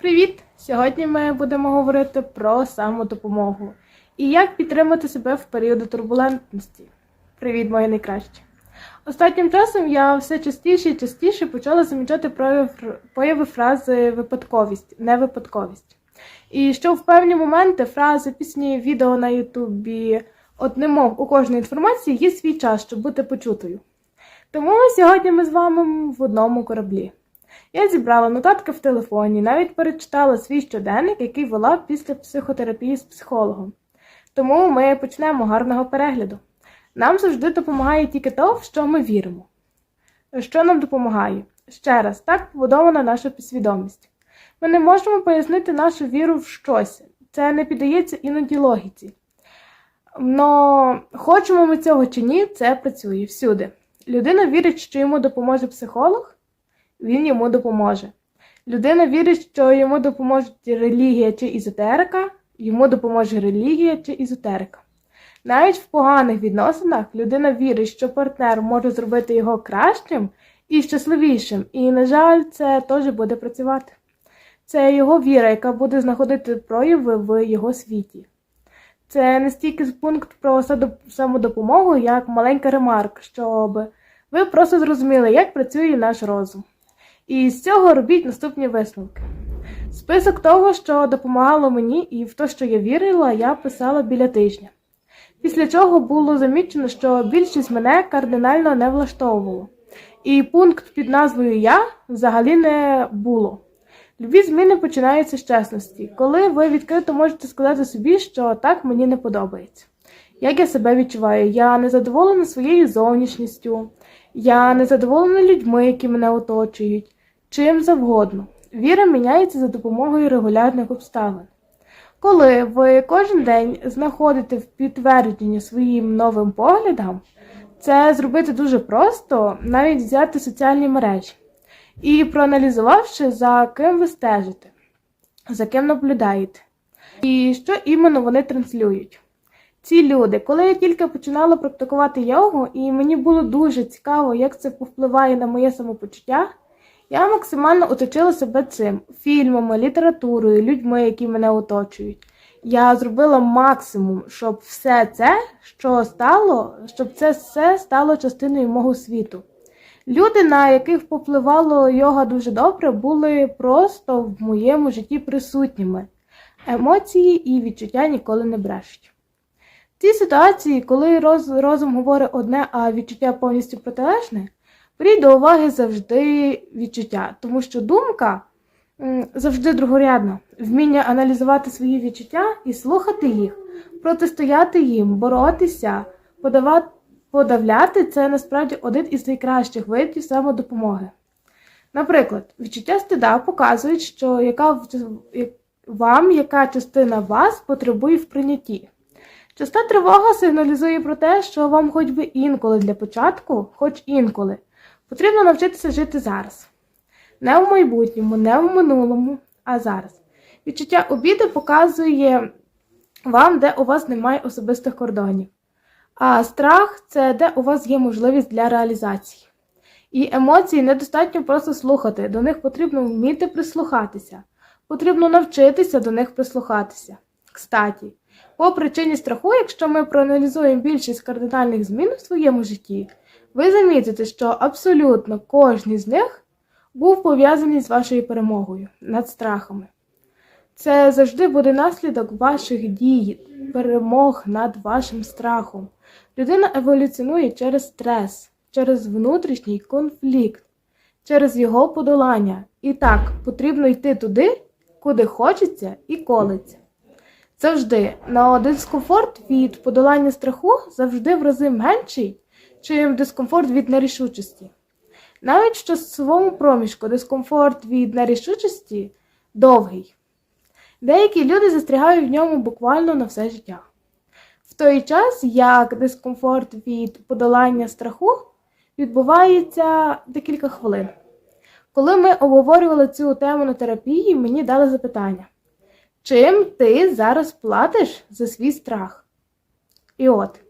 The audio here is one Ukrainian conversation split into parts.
Привіт! Сьогодні ми будемо говорити про самодопомогу і як підтримати себе в періоди турбулентності. Привіт, мої найкращі! Останнім часом я все частіше і частіше почала замічати появи фрази випадковість, невипадковість. І що в певні моменти фрази, пісні, відео на Ютубі, от немов у кожної інформації є свій час, щоб бути почутою. Тому сьогодні ми з вами в одному кораблі. Я зібрала нотатки в телефоні, навіть перечитала свій щоденник, який вела після психотерапії з психологом. Тому ми почнемо гарного перегляду. Нам завжди допомагає тільки то, в що ми віримо. Що нам допомагає? Ще раз, так побудована наша підсвідомість. Ми не можемо пояснити нашу віру в щось. Це не піддається іноді логіці. Но хочемо ми цього чи ні, це працює всюди. Людина вірить, що йому допоможе психолог, він йому допоможе. Людина вірить, що йому допоможе релігія чи езотерика, йому допоможе релігія чи езотерика. Навіть в поганих відносинах людина вірить, що партнер може зробити його кращим і щасливішим, і, на жаль, це теж буде працювати. Це його віра, яка буде знаходити прояви в його світі. Це не стільки пункт про самодопомогу, як маленька ремарка, щоб ви просто зрозуміли, як працює наш розум. І з цього робіть наступні висновки. Список того, що допомагало мені, і в те, що я вірила, я писала біля тижня. Після чого було замічено, що більшість мене кардинально не влаштовувало. І пункт під назвою Я взагалі не було. Любі зміни починаються з чесності, коли ви відкрито можете сказати собі, що так мені не подобається. Як я себе відчуваю, я не задоволена своєю зовнішністю, я не задоволена людьми, які мене оточують, чим завгодно. Віра міняється за допомогою регулярних обставин. Коли ви кожен день знаходите в підтвердження своїм новим поглядам, це зробити дуже просто, навіть взяти соціальні мережі. І проаналізувавши, за ким ви стежите, за ким наблюдаєте, і що іменно вони транслюють. Ці люди, коли я тільки починала практикувати йогу, і мені було дуже цікаво, як це повпливає на моє самопочуття, я максимально оточила себе цим фільмами, літературою, людьми, які мене оточують. Я зробила максимум, щоб все це, що стало, щоб це все стало частиною мого світу. Люди, на яких попливало йога дуже добре, були просто в моєму житті присутніми. Емоції і відчуття ніколи не брешуть. В цій ситуації, коли роз, розум говорить одне, а відчуття повністю протилежне, беріть до уваги завжди відчуття, тому що думка завжди другорядна. Вміння аналізувати свої відчуття і слухати їх, протистояти їм, боротися, подавати. Подавляти це насправді один із найкращих видів самодопомоги. Наприклад, відчуття стида показують, що яка вам яка частина вас потребує в прийнятті. Часта тривога сигналізує про те, що вам хоч би інколи для початку, хоч інколи, потрібно навчитися жити зараз. Не в майбутньому, не в минулому, а зараз. Відчуття обіди показує вам, де у вас немає особистих кордонів. А страх це де у вас є можливість для реалізації. І емоції недостатньо просто слухати, до них потрібно вміти прислухатися, потрібно навчитися до них прислухатися. Кстаті, по причині страху, якщо ми проаналізуємо більшість кардинальних змін в своєму житті, ви замітите, що абсолютно кожен з них був пов'язаний з вашою перемогою над страхами. Це завжди буде наслідок ваших дій, перемог над вашим страхом. Людина еволюціонує через стрес, через внутрішній конфлікт, через його подолання. І так, потрібно йти туди, куди хочеться і колиться. Завжди на дискомфорт від подолання страху завжди в рази менший, чим дискомфорт від нерішучості. Навіть в часовому проміжку дискомфорт від нерішучості довгий. Деякі люди застрягають в ньому буквально на все життя. В той час, як дискомфорт від подолання страху відбувається декілька хвилин. Коли ми обговорювали цю тему на терапії, мені дали запитання, чим ти зараз платиш за свій страх? І от,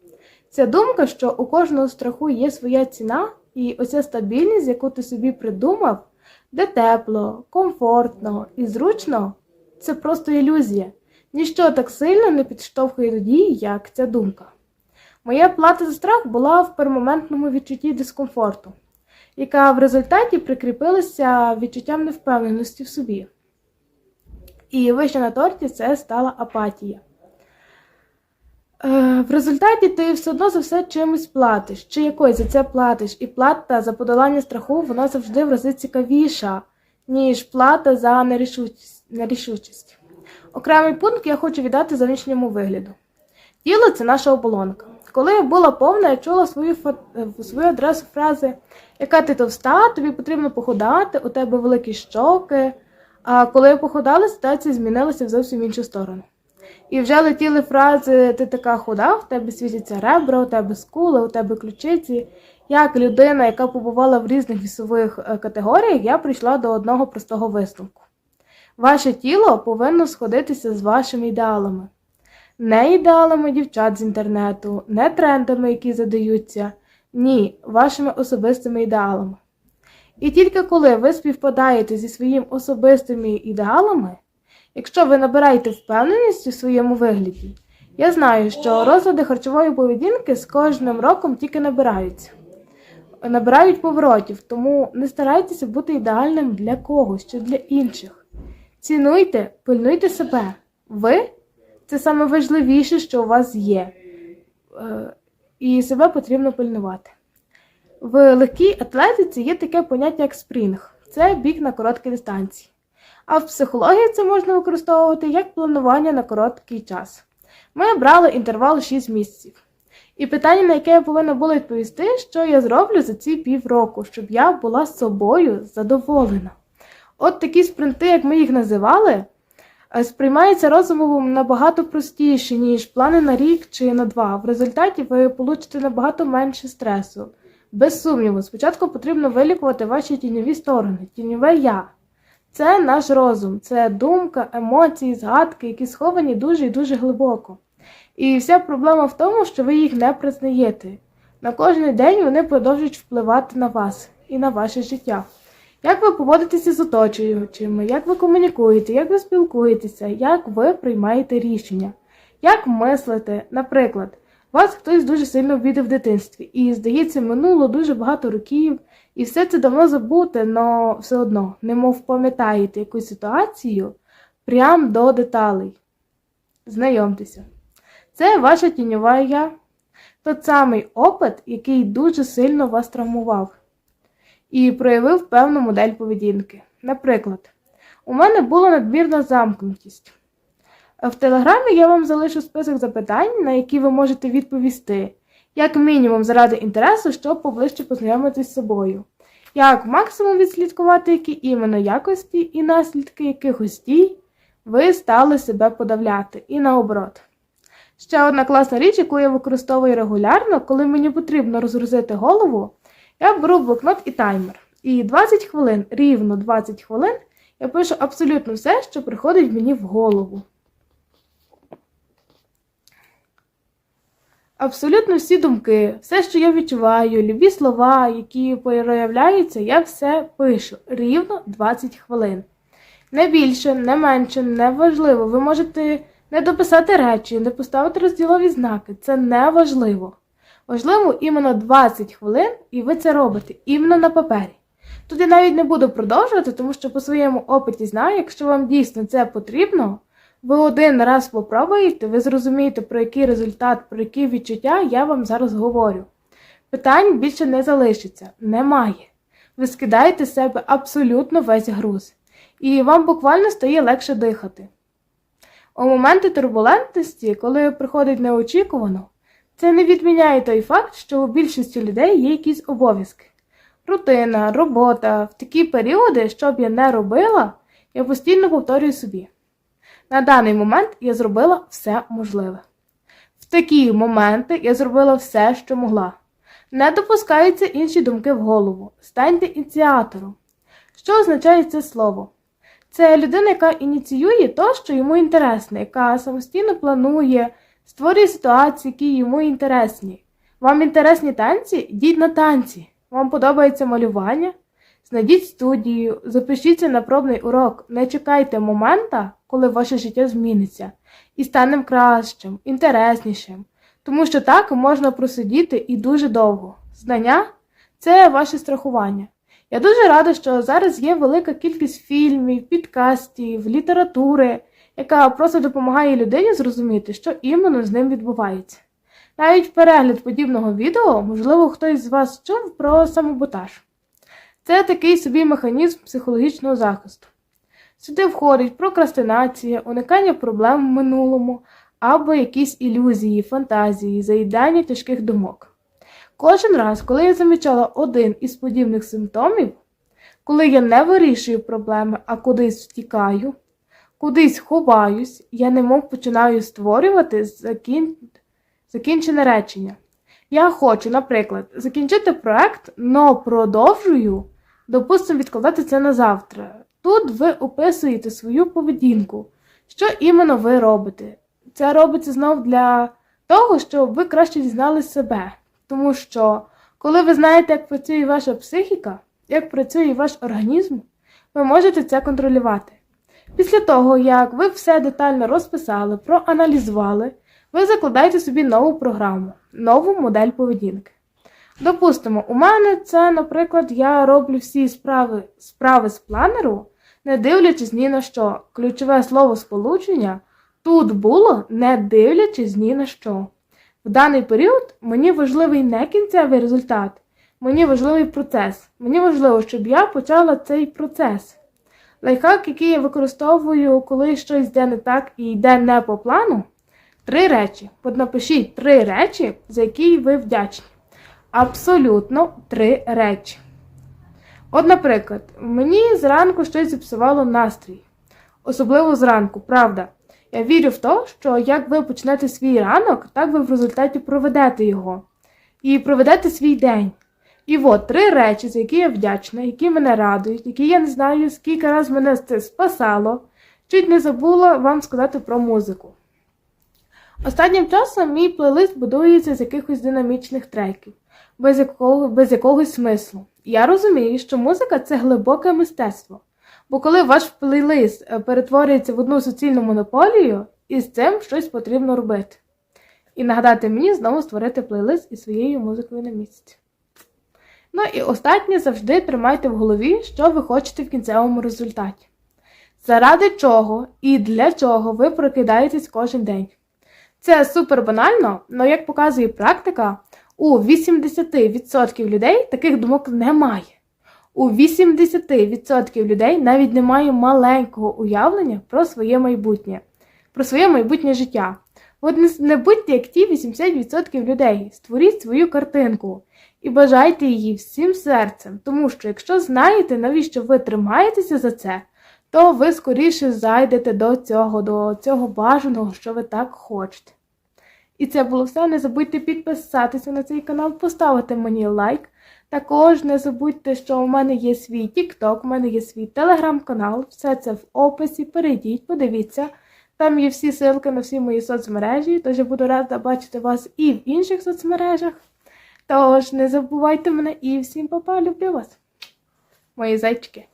ця думка, що у кожного страху є своя ціна, і оця стабільність, яку ти собі придумав, де тепло, комфортно і зручно, це просто ілюзія. Ніщо так сильно не підштовхує до дії, як ця думка. Моя плата за страх була в пермоментному відчутті дискомфорту, яка в результаті прикріпилася відчуттям невпевненості в собі. І вище на торті це стала апатія. Е, в результаті ти все одно за все чимось платиш, чи якось за це платиш, і плата за подолання страху вона завжди в рази цікавіша, ніж плата за нерішучість. нерішучість. Окремий пункт я хочу віддати зовнішньому вигляду. Тіло це наша оболонка. Коли я була повна, я чула свою, фа- е, свою адресу фрази, яка ти товста, тобі потрібно похудати, у тебе великі щоки. А коли я похудала, ситуація змінилася в зовсім іншу сторону. І вже летіли фрази Ти така худа, в тебе світяться ребра, у тебе скули, у тебе ключиці. Як людина, яка побувала в різних вісових е, категоріях, я прийшла до одного простого висновку. Ваше тіло повинно сходитися з вашими ідеалами. Не ідеалами дівчат з інтернету, не трендами, які задаються, ні, вашими особистими ідеалами. І тільки коли ви співпадаєте зі своїми особистими ідеалами, якщо ви набираєте впевненість у своєму вигляді, я знаю, що розлади харчової поведінки з кожним роком тільки набираються, набирають поворотів, тому не старайтеся бути ідеальним для когось чи для інших. Цінуйте, пильнуйте себе. Ви це саме важливіше, що у вас є, Е, і себе потрібно пильнувати. В легкій атлетиці є таке поняття як спринг це біг на короткій дистанції. А в психології це можна використовувати як планування на короткий час. Ми брали інтервал 6 місяців. І питання, на яке я повинна була відповісти, що я зроблю за ці півроку, щоб я була з собою задоволена. От такі спринти, як ми їх називали, е, сприймаються розумом набагато простіше, ніж плани на рік чи на два. В результаті ви получите набагато менше стресу. Без сумніву, спочатку потрібно вилікувати ваші тіньові сторони, тіньове я. Це наш розум, це думка, емоції, згадки, які сховані дуже і дуже глибоко. І вся проблема в тому, що ви їх не признаєте. На кожен день вони продовжують впливати на вас і на ваше життя. Як ви поводитеся з оточуючими, як ви комунікуєте, як ви спілкуєтеся, як ви приймаєте рішення, як мислите, наприклад, вас хтось дуже сильно обідав в дитинстві, і, здається, минуло дуже багато років, і все це давно забуте, але все одно, немов пам'ятаєте якусь ситуацію прям до деталей. Знайомтеся. Це ваша тіньова я, тот самий опит, який дуже сильно вас травмував і проявив певну модель поведінки. Наприклад, у мене була надмірна замкнутість. В телеграмі я вам залишу список запитань, на які ви можете відповісти, як мінімум заради інтересу, щоб поближче познайомитись з собою, як максимум відслідкувати, які іменно якості і наслідки якихось дій ви стали себе подавляти, і наоборот. Ще одна класна річ, яку я використовую регулярно, коли мені потрібно розгрузити голову, я беру блокнот і таймер. І 20 хвилин, рівно 20 хвилин, я пишу абсолютно все, що приходить мені в голову. Абсолютно всі думки, все, що я відчуваю, любі слова, які проявляються, я все пишу рівно 20 хвилин. Не більше, не менше, не важливо. Ви можете не дописати речі, не поставити розділові знаки. Це не важливо. Важливо іменно 20 хвилин, і ви це робите іменно на папері. Тут я навіть не буду продовжувати, тому що по своєму опиті знаю, якщо вам дійсно це потрібно, ви один раз попробуєте, ви зрозумієте, про який результат, про які відчуття я вам зараз говорю. Питань більше не залишиться, немає. Ви скидаєте з себе абсолютно весь груз, і вам буквально стає легше дихати. У моменти турбулентності, коли приходить неочікувано, це не відміняє той факт, що у більшості людей є якісь обов'язки. Рутина, робота, в такі періоди, що б я не робила, я постійно повторюю собі. На даний момент я зробила все можливе. В такі моменти я зробила все, що могла. Не допускаються інші думки в голову. Станьте ініціатором. Що означає це слово? Це людина, яка ініціює то, що йому інтересне, яка самостійно планує, створює ситуації, які йому інтересні. Вам інтересні танці? Йдіть на танці. Вам подобається малювання? Знайдіть студію, запишіться на пробний урок, не чекайте момента, коли ваше життя зміниться, і стане кращим, інтереснішим, тому що так можна просидіти і дуже довго. Знання це ваше страхування. Я дуже рада, що зараз є велика кількість фільмів, підкастів, літератури, яка просто допомагає людині зрозуміти, що іменно з ним відбувається. Навіть перегляд подібного відео, можливо, хтось з вас чув про самоботаж. Це такий собі механізм психологічного захисту. Сюди входить прокрастинація, уникання проблем в минулому або якісь ілюзії, фантазії, заїдання тяжких думок. Кожен раз, коли я замічала один із подібних симптомів, коли я не вирішую проблеми, а кудись втікаю, кудись ховаюсь, я немов починаю створювати закін... закінчене речення. Я хочу, наприклад, закінчити проект, но продовжую, допустимо, відкладати це на завтра. Тут ви описуєте свою поведінку, що іменно ви робите. Це робиться знов для того, щоб ви краще дізнали себе. Тому що, коли ви знаєте, як працює ваша психіка, як працює ваш організм, ви можете це контролювати. Після того, як ви все детально розписали, проаналізували, ви закладаєте собі нову програму, нову модель поведінки. Допустимо, у мене це, наприклад, я роблю всі справи, справи з планеру, не дивлячись ні на що. Ключове слово сполучення тут було не дивлячись ні на що. В даний період мені важливий не кінцевий результат, мені важливий процес. Мені важливо, щоб я почала цей процес. Лайфхак, який я використовую, коли щось йде не так і йде не по плану. Три речі. От напишіть три речі, за які ви вдячні. Абсолютно три речі. От, наприклад, мені зранку щось зіпсувало настрій. Особливо зранку, правда. Я вірю в те, що як ви почнете свій ранок, так ви в результаті проведете його. І проведете свій день. І от три речі, за які я вдячна, які мене радують, які я не знаю, скільки раз мене це спасало. Чуть не забула вам сказати про музику. Останнім часом мій плейлист будується з якихось динамічних треків, без, якого, без якогось смислу. Я розумію, що музика це глибоке мистецтво. Бо коли ваш плейлист е, перетворюється в одну суцільну монополію, із цим щось потрібно робити. І нагадати мені знову створити плейлист із своєю музикою на місці. Ну і останнє завжди тримайте в голові, що ви хочете в кінцевому результаті. Заради чого і для чого ви прокидаєтесь кожен день. Це супер банально, але як показує практика, у 80% людей таких думок немає. У 80% людей навіть немає маленького уявлення про своє майбутнє, про своє майбутнє життя. От не, будьте як ті 80% людей, створіть свою картинку і бажайте її всім серцем, тому що якщо знаєте, навіщо ви тримаєтеся за це, то ви скоріше зайдете до цього, до цього бажаного, що ви так хочете. І це було все. Не забудьте підписатися на цей канал, поставити мені лайк. Також не забудьте, що у мене є свій TikTok, у мене є свій телеграм-канал. Все це в описі. Перейдіть, подивіться. Там є всі ссылки на всі мої соцмережі, тож я буду рада бачити вас і в інших соцмережах. Тож не забувайте мене і всім папа, люблю вас, мої зайчики.